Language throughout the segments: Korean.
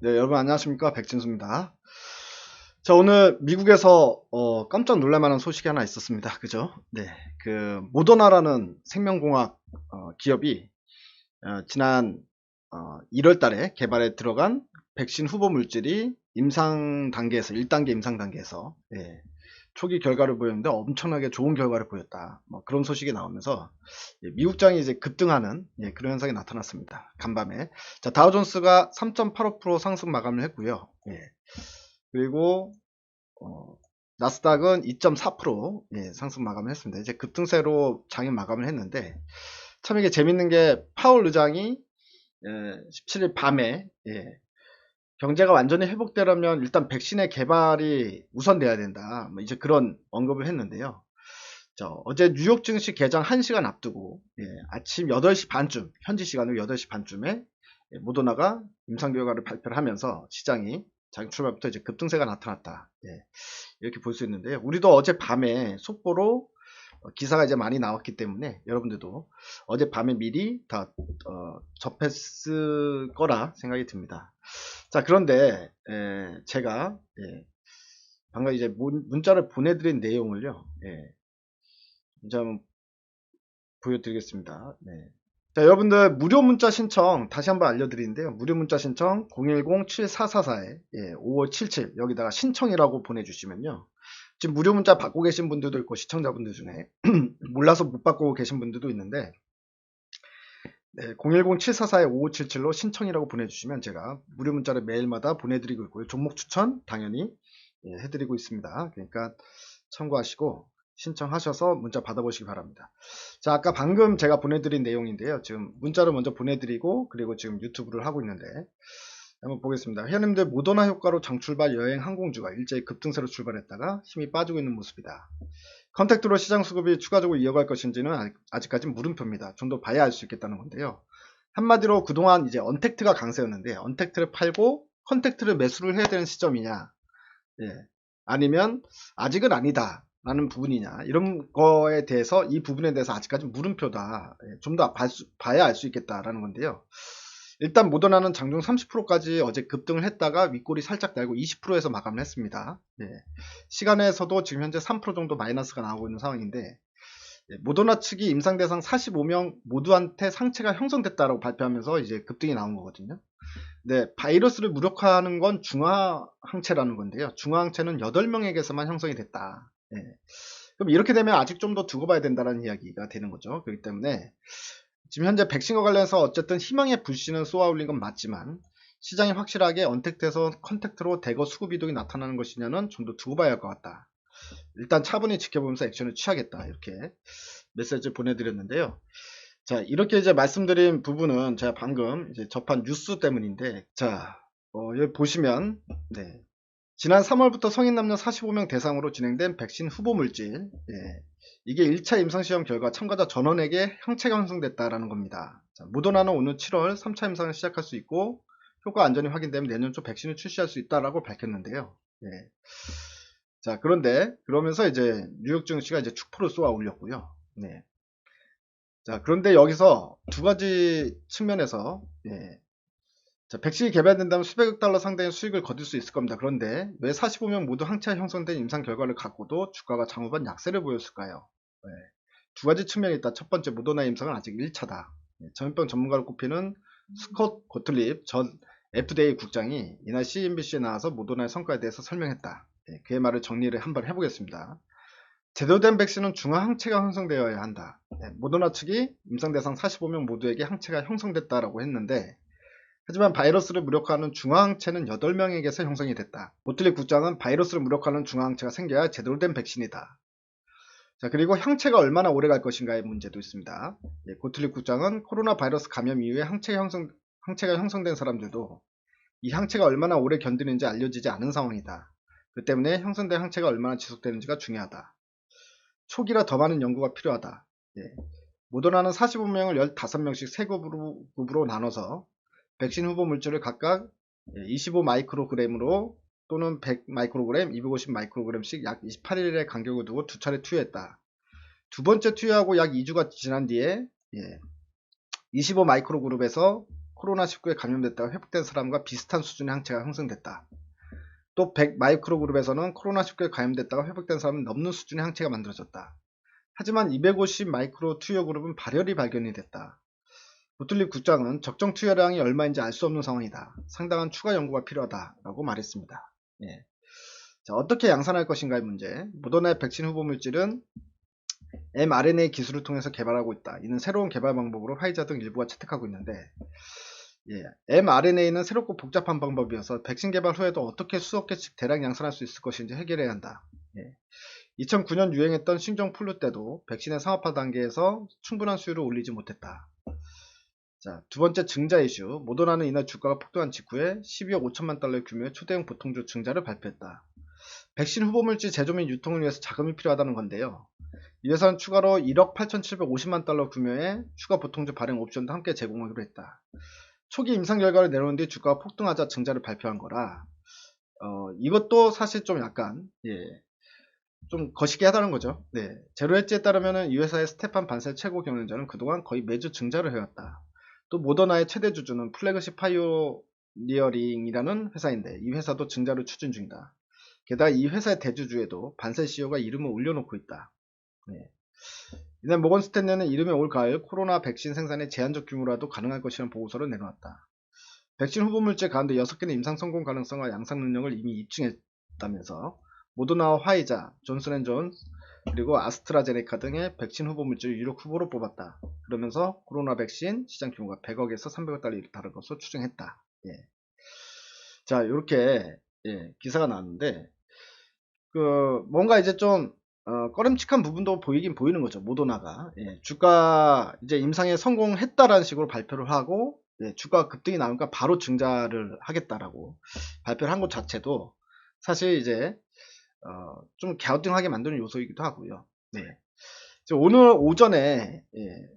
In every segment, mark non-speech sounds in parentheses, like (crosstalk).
네, 여러분 안녕하십니까 백진수입니다. 자, 오늘 미국에서 어, 깜짝 놀랄만한 소식이 하나 있었습니다. 그죠? 네, 그 모더나라는 생명공학 어, 기업이 어, 지난 1월달에 개발에 들어간 백신 후보 물질이 임상 단계에서 1단계 임상 단계에서 예, 초기 결과를 보였는데 엄청나게 좋은 결과를 보였다. 뭐 그런 소식이 나오면서 예, 미국장이 이제 급등하는 예, 그런 현상이 나타났습니다. 간밤에. 자, 다우존스가 3.85% 상승 마감을 했고요. 예. 그리고 어, 나스닥은 2.4% 예, 상승 마감을 했습니다. 이제 급등세로 장이 마감을 했는데 참 이게 재밌는 게 파월 의장이 17일 밤에 경제가 완전히 회복되려면 일단 백신의 개발이 우선돼야 된다. 뭐 이제 그런 언급을 했는데요. 어제 뉴욕 증시 개장 1시간 앞두고 예, 아침 8시 반쯤 현지 시간으로 8시 반쯤에 예, 모더나가 임상 결과를 발표를 하면서 시장이 자기 출발부터 이제 급등세가 나타났다. 예, 이렇게 볼 수 있는데요. 우리도 어제 밤에 속보로 어, 기사가 이제 많이 나왔기 때문에 여러분들도 어제 밤에 미리 다 어, 접했을 거라 생각이 듭니다. 자 그런데 에, 제가 예, 방금 이제 문, 자를 보내드린 내용을요. 예, 문자 한번 보여드리겠습니다. 네. 자, 여러분들 무료 문자 신청 다시 한번 알려드리는데요. 무료 문자 신청 010-7444에 예, 5577 여기다가 신청이라고 보내주시면요. 지금 무료 문자 받고 계신 분들도 있고 시청자분들 중에 (clears throat) 몰라서 못 받고 계신 분들도 있는데 네, 010-744-5577로 신청이라고 보내주시면 제가 무료 문자를 매일마다 보내드리고 있고요. 종목 추천 당연히 예, 해드리고 있습니다. 그러니까 참고하시고 신청하셔서 문자 받아보시기 바랍니다. 자, 아까 방금 제가 보내드린 내용인데요. 지금 문자를 먼저 보내드리고 그리고 지금 유튜브를 하고 있는데 한번 보겠습니다. 회원님들 모더나 효과로 장출발 여행 항공주가 일제히 급등세로 출발했다가 힘이 빠지고 있는 모습이다. 컨택트로 시장 수급이 추가적으로 이어갈 것인지는 아직까지 물음표입니다. 좀 더 봐야 알 수 있겠다는 건데요. 한마디로 그동안 이제 언택트가 강세였는데 언택트를 팔고 컨택트를 매수를 해야 되는 시점이냐 예. 아니면 아직은 아니다 라는 부분이냐 이런 거에 대해서 이 부분에 대해서 아직까지 물음표다 예. 좀더 봐야 알 수 있겠다라는 건데요. 일단 모더나는 장중 30%까지 어제 급등을 했다가 윗골이 살짝 달고 20%에서 마감을 했습니다. 예. 시간에서도 지금 현재 3% 정도 마이너스가 나오고 있는 상황인데 예. 모더나 측이 임상 대상 45명 모두한테 상체가 형성됐다라고 발표하면서 이제 급등이 나온 거거든요. 네, 바이러스를 무력화하는 건 중화항체라는 건데요. 중화항체는 8명에게서만 형성이 됐다. 예. 그럼 이렇게 되면 아직 좀 더 두고 봐야 된다는 이야기가 되는 거죠. 그렇기 때문에 지금 현재 백신과 관련해서 어쨌든 희망의 불씨는 쏘아올린 건 맞지만 시장이 확실하게 언택트에서 컨택트로 대거 수급 이동이 나타나는 것이냐는 좀 더 두고 봐야 할 것 같다. 일단 차분히 지켜보면서 액션을 취하겠다. 이렇게 메시지를 보내드렸는데요. 자, 이렇게 이제 말씀드린 부분은 제가 방금 접한 뉴스 때문인데, 자, 어, 여기 보시면, 네. 지난 3월부터 성인 남녀 45명 대상으로 진행된 백신 후보 물질, 예. 이게 1차 임상시험 결과 참가자 전원에게 항체가 형성됐다라는 겁니다. 자, 모더나는 오늘 7월 3차 임상을 시작할 수 있고 효과 안전이 확인되면 내년 초 백신을 출시할 수 있다라고 밝혔는데요. 예. 자 그런데 그러면서 이제 뉴욕 증시가 이제 축포를 쏘아 올렸고요. 네. 자 그런데 여기서 두 가지 측면에서 예. 자, 백신이 개발된다면 수백억 달러 상당의 수익을 거둘 수 있을 겁니다. 그런데 왜 45명 모두 항체가 형성된 임상 결과를 갖고도 주가가 장후반 약세를 보였을까요? 네. 두 가지 측면이 있다. 첫 번째, 모더나 임상은 아직 1차다. 네, 전염병 전문가를 꼽히는 스콧 고틀립 전 FDA 국장이 이날 CNBC에 나와서 모더나의 성과에 대해서 설명했다. 네, 그의 말을 정리를 한번 해보겠습니다. 제대로 된 백신은 중화 항체가 형성되어야 한다. 네, 모더나 측이 임상 대상 45명 모두에게 항체가 형성됐다라고 했는데 하지만 바이러스를 무력화하는 중화항체는 8명에게서 형성이 됐다. 고틀립 국장은 바이러스를 무력화하는 중화항체가 생겨야 제대로 된 백신이다. 자 그리고 항체가 얼마나 오래 갈 것인가의 문제도 있습니다. 예, 고틀립 국장은 코로나 바이러스 감염 이후에 항체가, 형성, 항체가 형성된 사람들도 이 항체가 얼마나 오래 견디는지 알려지지 않은 상황이다. 그 때문에 형성된 항체가 얼마나 지속되는지가 중요하다. 초기라 더 많은 연구가 필요하다. 예. 모더나는 45명을 15명씩 세 급으로, 급으로 나눠서 백신 후보 물질을 각각 25 마이크로그램으로 또는 100 마이크로그램, 250 마이크로그램씩 약 28일의 간격을 두고 두 차례 투여했다. 두 번째 투여하고 약 2주가 지난 뒤에 예, 25 마이크로 그룹에서 코로나19에 감염됐다가 회복된 사람과 비슷한 수준의 항체가 형성됐다. 또 100 마이크로 그룹에서는 코로나19에 감염됐다가 회복된 사람은 넘는 수준의 항체가 만들어졌다. 하지만 250 마이크로 투여 그룹은 발열이 발견이 됐다. 부틀리 국장은 적정 투여량이 얼마인지 알 수 없는 상황이다. 상당한 추가 연구가 필요하다 라고 말했습니다. 예. 자, 어떻게 양산할 것인가의 문제. 모더나의 백신 후보 물질은 mRNA 기술을 통해서 개발하고 있다. 이는 새로운 개발 방법으로 화이자 등 일부가 채택하고 있는데 예, mRNA는 새롭고 복잡한 방법이어서 백신 개발 후에도 어떻게 수억 개씩 대량 양산할 수 있을 것인지 해결해야 한다. 예. 2009년 유행했던 신종 플루 때도 백신의 상업화 단계에서 충분한 수율을 올리지 못했다. 자, 두 번째 증자 이슈. 모더나는 이날 주가가 폭등한 직후에 12억 5천만 달러 규모의 초대형 보통주 증자를 발표했다. 백신 후보물질 제조 및 유통을 위해서 자금이 필요하다는 건데요. 이 회사는 추가로 1억 8,750만 달러 규모의 추가 보통주 발행 옵션도 함께 제공하기로 했다. 초기 임상 결과를 내놓은 뒤 주가가 폭등하자 증자를 발표한 거라 어, 이것도 사실 좀 약간 예, 좀 거시기 하다는 거죠. 네. 제로엣지에 따르면 이 회사의 스테판 반셀 최고 경영자는 그동안 거의 매주 증자를 해왔다. 또 모더나의 최대 주주는 플래그십 파이오니어링이라는 회사인데 이 회사도 증자를 추진 중이다. 게다가 이 회사의 대주주에도 반셀 CEO가 이름을 올려놓고 있다. 네. 이날 모건 스탠리는 이름의 올 가을 코로나 백신 생산의 제한적 규모라도 가능할 것이라는 보고서를 내놓았다. 백신 후보 물질 가운데 6개는 임상 성공 가능성과 양상 능력을 이미 입증했다면서 모더나와 화이자, 존슨앤존스, 그리고 아스트라제네카 등의 백신 후보 물질 유력 후보로 뽑았다. 그러면서 코로나 백신 시장 규모가 100억에서 300억 달러 이르다는 것으로 추정했다. 예. 자, 이렇게 예, 기사가 나왔는데 그 뭔가 이제 좀 어, 꺼림칙한 부분도 보이긴 보이는 거죠. 모더나가 예, 주가 이제 임상에 성공했다라는 식으로 발표를 하고 예, 주가 급등이 나오니까 바로 증자를 하겠다라고 발표를 한 것 자체도 사실 이제 어, 좀 갸우뚱하게 만드는 요소이기도 하고요. 네. 오늘 오전에 예,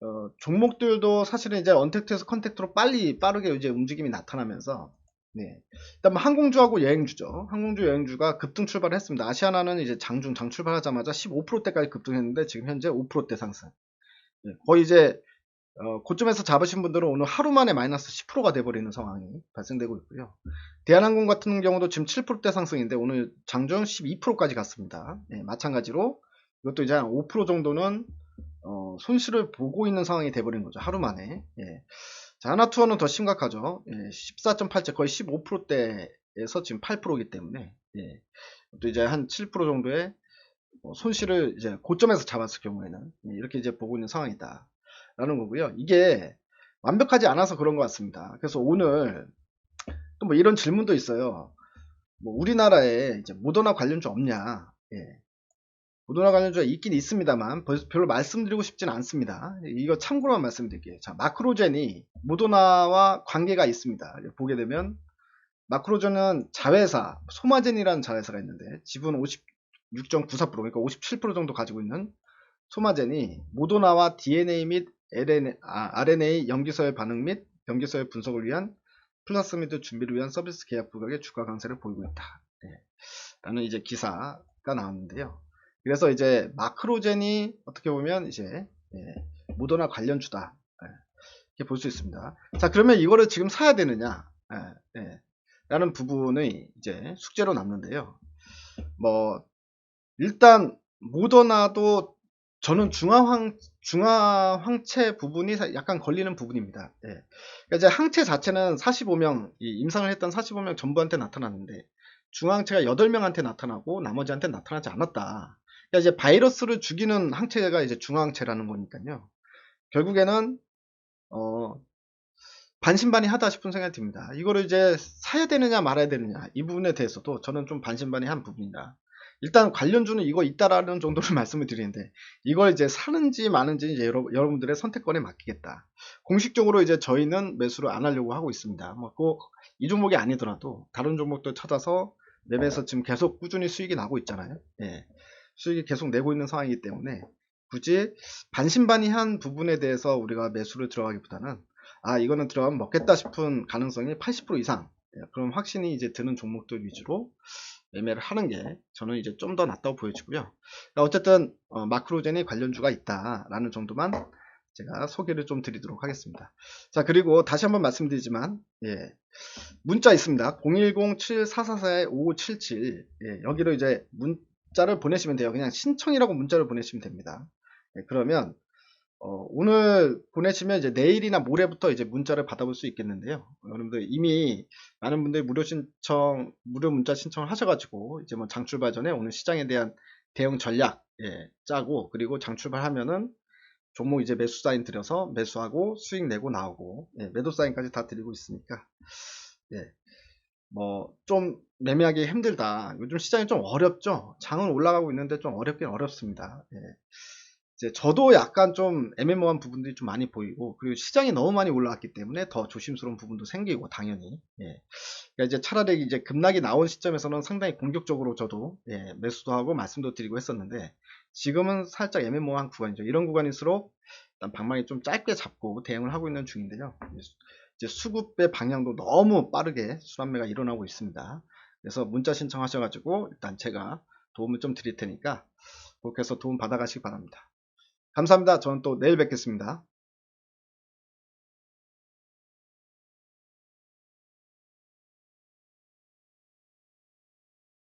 어, 종목들도 사실은 이제 언택트에서 컨택트로 빨리 빠르게 이제 움직임이 나타나면서 네. 일단 뭐 항공주하고 여행주죠. 항공주 여행주가 급등 출발했습니다. 아시아나는 이제 장중 장 출발하자마자 15%대까지 급등했는데 지금 현재 5%대 상승. 네. 거의 이제 어, 고점에서 잡으신 분들은 오늘 하루 만에 마이너스 10%가 돼버리는 상황이 발생되고 있고요. 대한항공 같은 경우도 지금 7%대 상승인데 오늘 장중 12%까지 갔습니다. 네, 마찬가지로 이것도 이제 한 5% 정도는 어, 손실을 보고 있는 상황이 돼버린 거죠. 하루 만에. 예. 자, 하나투어는 더 심각하죠. 예, 14.87 거의 15%대에서 지금 8%이기 때문에 예, 또 이제 한 7% 정도의 뭐 손실을 이제 고점에서 잡았을 경우에는 예, 이렇게 이제 보고 있는 상황이다. 라는 거고요. 이게 완벽하지 않아서 그런 것 같습니다. 그래서 오늘 또 뭐 이런 질문도 있어요. 뭐 우리나라에 이제 모더나 관련주 없냐? 예. 모더나 관련주가 있긴 있습니다만 별로 말씀드리고 싶진 않습니다. 이거 참고로만 말씀드릴게요. 자, 마크로젠이 모더나와 관계가 있습니다. 보게 되면 마크로젠은 자회사, 소마젠이라는 자회사가 있는데 지분 56.94% 그러니까 57% 정도 가지고 있는 소마젠이 모더나와 DNA 및 RNA, 아, 염기서의 반응 및 염기서의 분석을 위한 플라스미드 준비를 위한 서비스 계약 부각의 주가 강세를 보이고 있다. 네. 라는 이제 기사가 나왔는데요. 그래서 이제 마크로젠이 어떻게 보면 이제 예, 모더나 관련주다 예, 이렇게 볼 수 있습니다. 자 그러면 이거를 지금 사야 되느냐 예, 예, 라는 부분의 이제 숙제로 남는데요. 뭐 일단 모더나도 저는 중화황 중화황체 부분이 약간 걸리는 부분입니다. 예. 그러니까 이제 항체 자체는 45명 임상을 했던 45명 전부한테 나타났는데 중화항체가 8명한테 나타나고 나머지한테 나타나지 않았다. 그러니까 이제 바이러스를 죽이는 항체가 이제 중화항체라는 거니까요. 결국에는 어, 반신반의하다 싶은 생각이 듭니다. 이거를 이제 사야 되느냐 말아야 되느냐 이 부분에 대해서도 저는 좀 반신반의한 부분이다. 일단 관련주는 이거 있다라는 정도를 (laughs) 말씀을 드리는데 이걸 이제 사는지 마는지 이제 여러, 분들의 선택권에 맡기겠다. 공식적으로 이제 저희는 매수를 안 하려고 하고 있습니다. 뭐 꼭 이 종목이 아니더라도 다른 종목도 찾아서 매매해서 지금 계속 꾸준히 수익이 나고 있잖아요. 예. 수익이 계속 내고 있는 상황이기 때문에 굳이 반신반의한 부분에 대해서 우리가 매수를 들어가기보다는 아 이거는 들어가면 먹겠다 싶은 가능성이 80% 이상 예, 그럼 확신이 이제 드는 종목들 위주로 매매를 하는 게 저는 이제 좀 더 낫다고 보여지고요. 어쨌든 어, 마크로젠이 관련주가 있다라는 정도만 제가 소개를 좀 드리도록 하겠습니다. 자, 그리고 다시 한번 말씀드리지만, 예, 문자 있습니다. 010-7444-5577. 예, 여기로 이제 문자를 보내시면 돼요. 그냥 신청이라고 문자를 보내시면 됩니다. 예, 그러면, 어, 오늘 보내시면 이제 내일이나 모레부터 이제 문자를 받아볼 수 있겠는데요. 여러분들 이미 많은 분들이 무료 신청, 무료 문자 신청을 하셔가지고, 이제 뭐 장출발 전에 오늘 시장에 대한 대응 전략, 예, 짜고, 그리고 장출발하면은 종목 이제 매수 사인 들여서 매수하고 수익 내고 나오고 예, 매도 사인까지 다 드리고 있으니까 예, 뭐 좀 매매하기 힘들다. 요즘 시장이 좀 어렵죠. 장은 올라가고 있는데 좀 어렵긴 어렵습니다. 예. 이제 저도 약간 좀 애매모호한 부분들이 좀 많이 보이고 그리고 시장이 너무 많이 올라왔기 때문에 더 조심스러운 부분도 생기고 당연히 예. 그러니까 이제 차라리 이제 급락이 나온 시점에서는 상당히 공격적으로 저도 예, 매수도 하고 말씀도 드리고 했었는데 지금은 살짝 애매모호한 구간이죠. 이런 구간일수록 일단 방망이 좀 짧게 잡고 대응을 하고 있는 중인데요. 이제 수급의 방향도 너무 빠르게 수란매가 일어나고 있습니다. 그래서 문자 신청하셔가지고 일단 제가 도움을 좀 드릴 테니까 그렇게 해서 도움 받아가시기 바랍니다. 감사합니다. 저는 또 내일 뵙겠습니다.